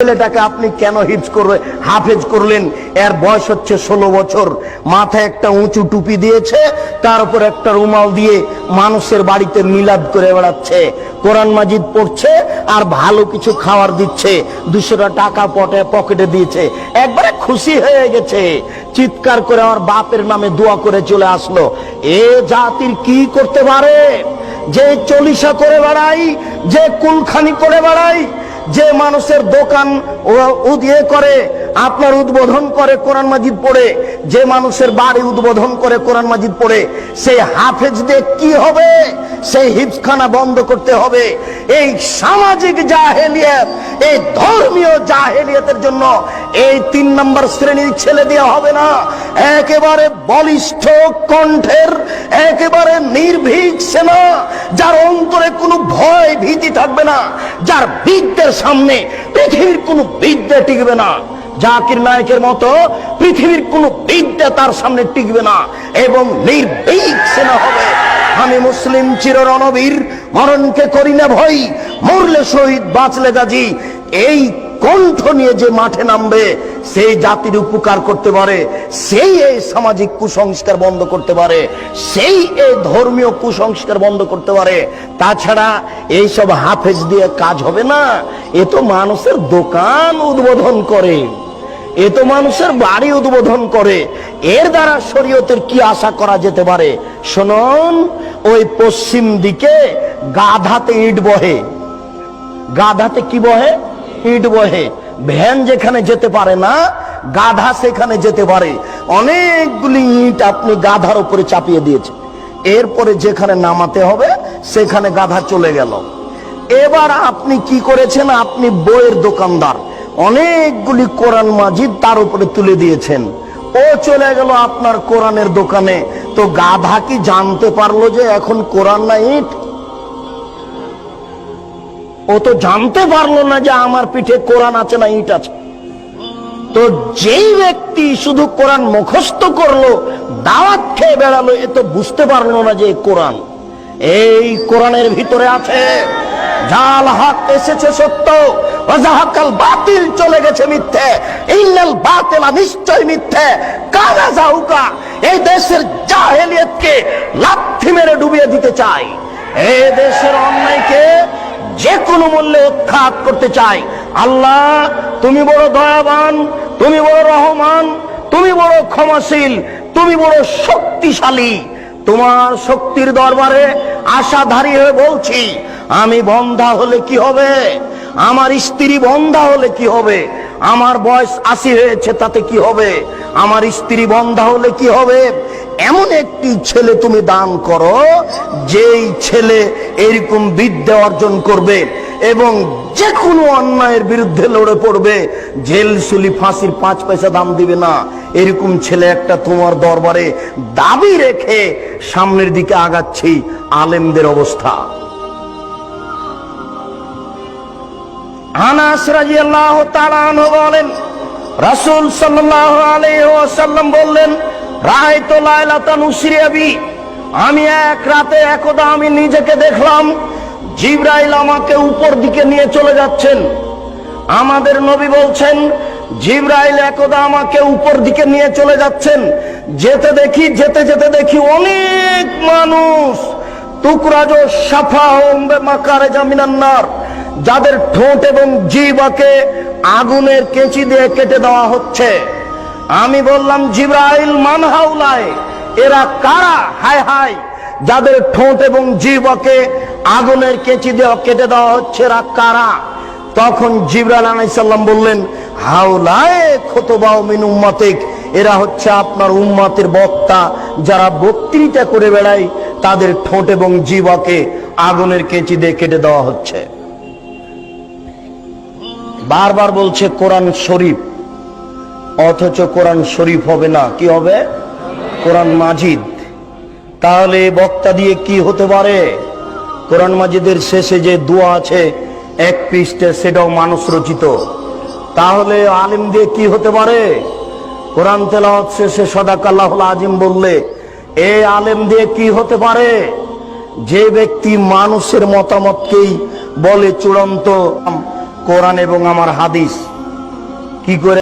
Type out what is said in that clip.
ছেলেটাকে আপনি কেন করবে হাফেজ করলেন? এর বয়স হচ্ছে ষোলো বছর। মাথায় একটা উঁচু টুপি দিয়েছে, তার উপর একটা রুমাল দিয়ে মানুষের বাড়িতে মিলাদ করে বেড়াচ্ছে। কোরআন মাজিদ পড়ছে আর ভালো কিছু খাবার দিচ্ছে। দুশোটা টাকা পটে পকেটে দিয়েছে। একবারে খুশি হয়ে গেছে। চিৎকার করে আমার বাপের নামে দোয়া করে চলে আসলো। এ জাতির কি করতে পারে? যে চলিসা করে বেড়াই, যে কুলখানি করে বেড়াই যে মানুষের দোকান ও উদিয়ে করে আপনার উদ্বোধন করে কোরআন মাজিদ পড়ে যে মানুষের বাড়ি উদ্বোধন করে কোরআন মাজিদ পড়ে, সেই হাফেজ দিয়ে কি হবে? সেই হিফখানা বন্ধ করতে হবে। এই সামাজিক জাহেলিয়ত, এই ধর্মীয় জাহেলিয়তের জন্য এই তিন নম্বর শ্রেণির ছেলে দেওয়া হবে না। একেবারে বলিষ্ঠ কণ্ঠের, একেবারে নির্ভীক সেনা, যার অন্তরে কোনো ভয় ভীতি থাকবে না, যার বিদ্যের সামনে পৃথিবীর কোনো বিদ্যা টিকবে না। জাকির নায়কের মতো পৃথিবীর কোনো বিদ্যা তার সামনে টিকবে না এবং নির্ভীক সেনা হবে। আমি মুসলিম চির রণবীর মরণকে করি না ভয়, মরলে শহীদ, বাঁচলে গাজী। এই কণ্ঠ নিয়ে যে মাঠে নামবে সেই জাতির উপকার করতে পারে, সেই এই সামাজিক কুসংস্কার বন্ধ করতে পারে, সেই এই ধর্মীয় কুসংস্কার বন্ধ করতে পারে। তাছাড়া এইসব হাফেজ দিয়ে কাজ হবে না, এ তো মানুষের দোকান উদ্বোধন করে। এ তো মানুষের বাড়ি উদ্বোধন করে। এর দ্বারা শরীয়তের কি আশা করা যেতে পারে? শুনুন, ওই পশ্চিম দিকে গাধাতে ইট বহে। গাধাতে কি বহে? ইট বহে। ভ্যান যেখানে যেতে পারে না, গাধা সেখানে যেতে পারে। অনেকগুলি ইট আপনি গাধার উপরে চাপিয়ে দিয়েছে এরপরে যেখানে নামাতে হবে, সেখানে গাধা চলে গেল। এবার আপনি কি করেছেন? আপনি বইয়ের দোকানদার। অনেকগুলি কোরআন মাজিদ তার উপরে তুলে দিয়েছেন। ও চলে গেল আপনার কোরআনের দোকানে। তো গাধা কি জানতে পারল যে এখন কোরআন না ইট? ও তো জানতে পারল না যে আমার পিঠে কোরআন আছে না ইট আছে। তো যেই ব্যক্তি শুধু কোরআন মুখস্থ করল, দাওয়াত খেয়ে বেড়ালো, এ তো বুঝতে পারল না যে কোরআন। এই কোরআনের ভিতরে আছে জাল হাত এসেছে সত্য ওয়াজাহাকাল বাতিল চলে গেছে মিথ্যে। ইন্নাল বাতিলা নিশ্চয় মিথ্যে। কানা জাউকা এই দেশের লাথি মেরে ডুবিয়ে দিতে দেশের অন্যায়কে যে কোনো মূল্যে উৎখাত করতে চাই আল্লাহ, তুমি বড় দয়াবান, তুমি বড় রহমান, তুমি বড় ক্ষমাশীল, তুমি বড় শক্তিশালী। তোমার শক্তির দরবারে আশাধারী হয়ে বলছি, আমি বন্ধা হলে কি হবে? আমার স্ত্রী বন্ধা হলে কি হবে? আমার বয়স আশি হয়েছে, তাতে কি হবে? আমার স্ত্রী বন্ধা হলে কি হবে? এমন একটি ছেলে তুমি দান করো, যেই ছেলে এরকম বিদ্যা অর্জন করবে এবং যে কোনো অন্যায়ের বিরুদ্ধে লড়ে পড়বে, জেল সুলি ফাঁসির পাঁচ পয়সা দাম দিবে না। এরকম ছেলে একটা তোমার দরবারে দাবি রেখে সামনের দিকে আগাচ্ছি, আলেমদের অবস্থা। আনাস তাআলা আনহু বলেন, রাসূল সাল্লাল্লাহু আলাইহি ওয়াসাল্লাম বললেন, রাআইতু লাইলাতান উসরিয়াবি আমি এক রাতে একদা আমি নিজেকে দেখলাম, জিব্রাইল আমাকে উপর দিকে নিয়ে চলে যাচ্ছেন। আমাদের নবী বলছেন, জিব্রাইল একদা আমাকে উপর দিকে নিয়ে চলে যাচ্ছেন। যেতে দেখি, যেতে যেতে দেখি অনেক মানুষ, টুকরাজ সাফা হোমবে মাকারে জামিনান্নার যাদের ঠোঁট এবং জিবাকে আগুনের কেঁচি দিয়ে কেটে দেওয়া হচ্ছে। আমি বললাম, জিব্রাইল মানহাউলায়, এরা কারা? হায় হায়, যাদের ঠোঁট এবং জিবাকে আগুনের কেঁচি দিয়ে কেটে দেওয়া হচ্ছে, এরা কারা? তখন জিবরাল আলাইসাল্লাম বললেন, হাউলায় খোতবাও মিন উম্মাতিক, এরা হচ্ছে আপনার উম্মাতের বক্তা, যারা বক্তৃতা করে বেড়ায়, তাদের ঠোঁট এবং জিবাকে আগুনের কেঁচি দিয়ে কেটে দেওয়া হচ্ছে। বারবার বলছে কোরআন শরীফ। অথচ কোরআন শরীফ হবে না। কি হবে? কোরআন মাজিদ। তাহলে বক্তা দিয়ে কি হতে পারে? কোরআন মাজিদের শেষে যে দোয়া আছে, এক পৃষ্ঠে সেটাও মানুষ রচিত। তাহলে আলিম দিয়ে কি হতে পারে? কোরআন তেলাওয়াত শেষে সদাকাল্লাহ আজিম বললে, এ আলেম দিয়ে কি হতে পারে? যে ব্যক্তি মানুষের মতামতকেই বলে চূড়ান্ত কোরআন এবং আমার হাদিস। কি করে